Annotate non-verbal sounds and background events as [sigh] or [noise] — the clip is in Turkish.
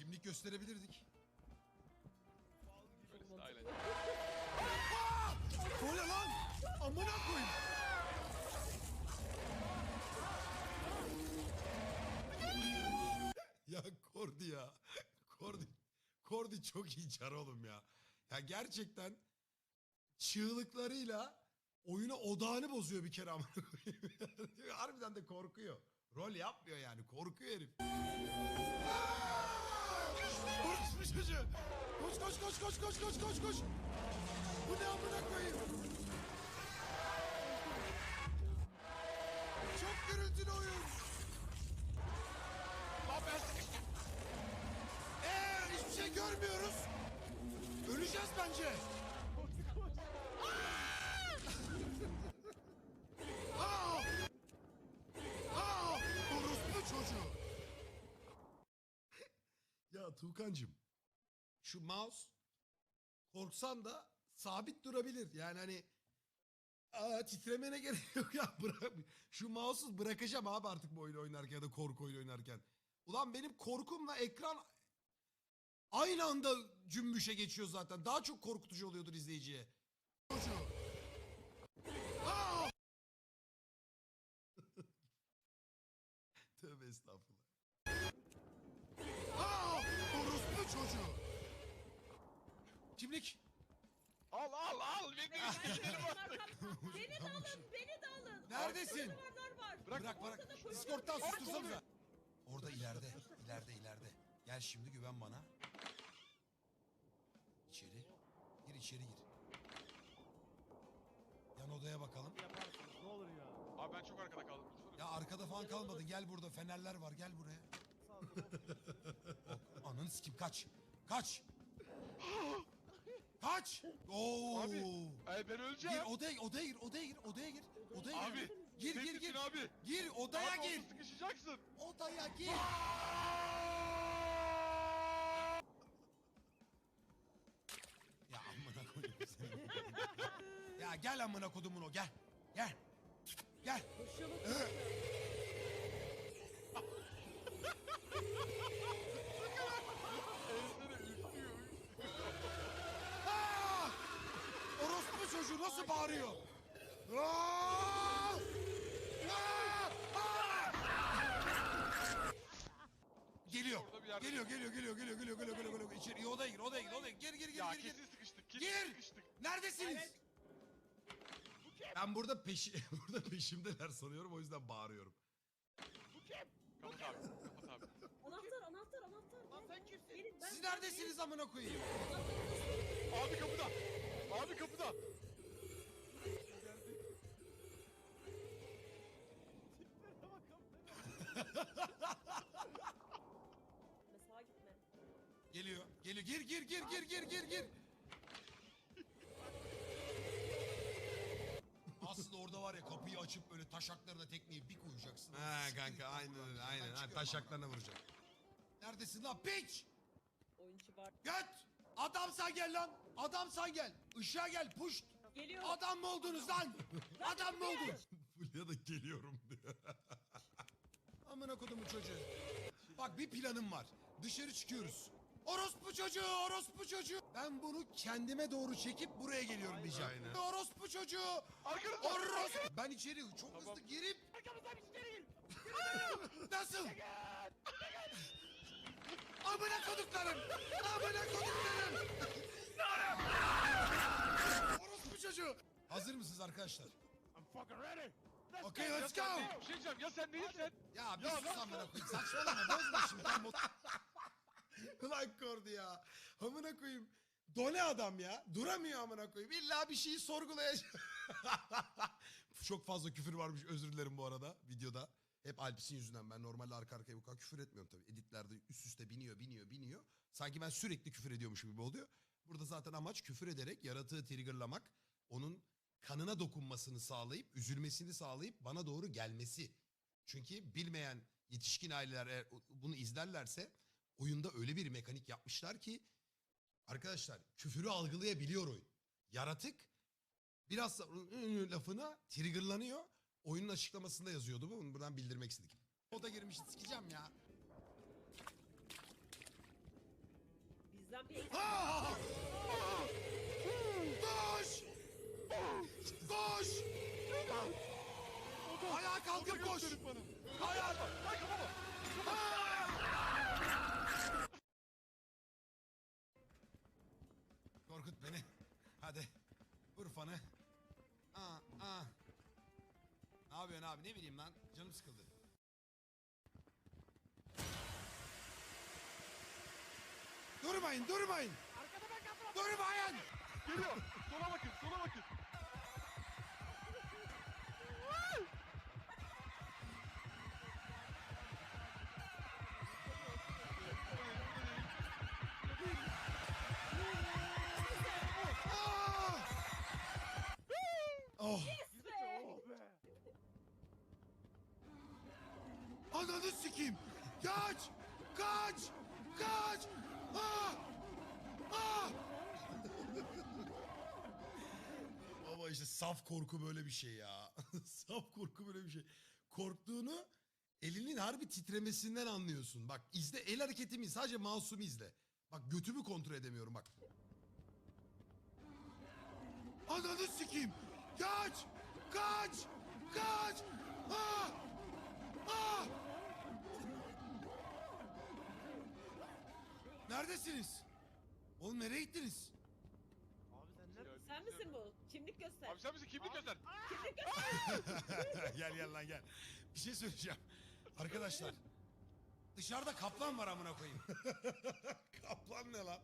Kimlik gösterebilirdik. Böylesi ne lan? Amına koyayım. ya Kordi ya. Kordi. Kordi çok iyi çar oğlum ya. Ya gerçekten çığlıklarıyla oyuna odağını bozuyor bir kere amına koyayım. [laughs] Harbiden de korkuyor. Rol yapmıyor yani. Korkuyor herif. Orospu çocuğu. Koş koş koş koş koş koş koş koş. Bu ne amına koyayım? Çok gürültülü oyun. Lan ben sıkıştım. Eee hiçbir şey görmüyoruz. Öleceğiz bence. Ya şu mouse korksan da sabit durabilir. Yani hani aa, titremene [laughs] gerek yok ya. Bırak, şu mouse'u bırakacağım abi artık bu oyunu oynarken ya da korku oyunu oynarken. Ulan benim korkumla ekran aynı anda cümbüşe geçiyor zaten. Daha çok korkutucu oluyordur izleyiciye. [laughs] Tövbe estağfurullah. Aa! Orospu çocuğu. Kimlik. Al al al. Benim üsttekilerim var. Beni de alın, beni de alın. Neredesin? Bırak bırak. Koridor. Discord'dan sustursanıza. Orada ileride. ileride ileride. Gel şimdi güven bana. İçeri. Gir içeri gir. Yan odaya bakalım. Yaparsınız ne olur ya. Abi ben çok arkada kaldım. Ya arkada falan kalmadın. Gel burada fenerler var. Gel buraya. Sağ ol. Ok, Ananı sikim kaç. Kaç. Kaç. Oo. Abi, Ay ben Gir öleceğim. odaya odaya gir odaya gir odaya gir. Odaya gir. Abi. Gir gir neredesin gir. Abi. Gir odaya abi gir. sıkışacaksın. Odaya gir. Ya amına koyayım seni. ya gel amına kodumun o gel. Gel. Gel. Aa! Orospu çocuğu nasıl bağırıyor? Aa! Aa! Geliyor. Geliyor, geliyor, geliyor, geliyor, geliyor, geliyor, geliyor, geliyor. İçeri odaya gir, odaya gir, odaya gir. Gir, gir, gir, Ya gir, gir. kesin sıkıştık. Kesin Gir. sıkıştık. Neredesiniz? Ben burada peşi [laughs] burada peşimdeler sanıyorum o yüzden bağırıyorum. Kapat abi. Kapat abi. Anahtar, anahtar, anahtar. Lan sen kimsin? Gelin, ben- Siz neredesiniz amına koyayım? Abi kapıda. Abi kapıda. [laughs] Geliyor. Gir gir gir gir gir gir gir. Aslında orada var ya kapıyı açıp böyle taşaklarına tekneyi bir koyacaksın. Ha kanka aynen öyle aynen. Ha, taşaklarına vuracaksın. Neredesin lan piç? Oyuncu var. Göt! Adamsan gel lan. Adamsan gel. Işığa gel puş. Geliyor. Adam mı oldunuz lan? Adam mı oldunuz? [laughs] Fulya da geliyorum diyor. Amına kodumun çocuğu. Bak bir planım var. Dışarı çıkıyoruz. Orospu çocuğu, orospu çocuğu. Ben bunu kendime doğru çekip buraya geliyorum diyeceğim. Orospu çocuğu. Arkanızda. Orospu. Ben içeri çok hızlı girip Arkamızdan içeri gir. [laughs] nasıl? Amına koduklarım. Amına koduklarım. Orospu çocuğu. Hazır mısınız arkadaşlar? I'm fucking ready. Let's Okay, go. let's Ya sen go. değil, Bir şey diyeceğim. Ya sen değilsen. Ya bir sus amına koyayım. Saçmalama bozma şimdi. Ben [laughs] [laughs] Ulan kordu ya. Amına koyayım. Done adam ya. Duramıyor amına koyayım. İlla bir şeyi sorgulayacak. [laughs] Çok fazla küfür varmış. Özür dilerim bu arada videoda. Hep Alpis'in yüzünden ben normalde arka arkaya bu kadar küfür etmiyorum tabii. Editlerde üst üste biniyor, biniyor, biniyor. Sanki ben sürekli küfür ediyormuşum gibi oluyor. Burada zaten amaç küfür ederek yaratığı triggerlamak. Onun kanına dokunmasını sağlayıp, üzülmesini sağlayıp bana doğru gelmesi. Çünkü bilmeyen yetişkin aileler eğer bunu izlerlerse oyunda öyle bir mekanik yapmışlar ki arkadaşlar küfürü algılayabiliyor oyun. Yaratık biraz da lafına triggerlanıyor. Oyunun açıklamasında yazıyordu bu. Bunu buradan bildirmek istedik. Oda girmiş sikeceğim ya. Can bir! Koş! Koş! Ayağa kalkıp koş! Korkut beni. Hadi. Vur fanı. Aa, aa. Ne yapıyorsun abi? Ne bileyim lan. Canım sıkıldı. Durmayın, durmayın. Durmayın. Geliyor. Sola bakın sola bakın. Ananı sikeyim. Kaç! Kaç! Kaç! Aa! Aa! Baba işte saf korku böyle bir şey ya. [laughs] saf korku böyle bir şey. Korktuğunu elinin harbi titremesinden anlıyorsun. Bak izle el hareketimi sadece masumu izle. Bak götümü kontrol edemiyorum bak. Ananı sikeyim. Kaç! Kaç! Kaç! Aa! Aa! Neredesiniz? Oğlum nereye gittiniz? Abi sen nerede? Sen misin bu? Kimlik göster. Abi sen bize kimlik göster. Kimlik göster. [laughs] gel gel lan gel. Bir şey söyleyeceğim. Arkadaşlar. Dışarıda kaplan var amına koyayım. [laughs] kaplan ne lan?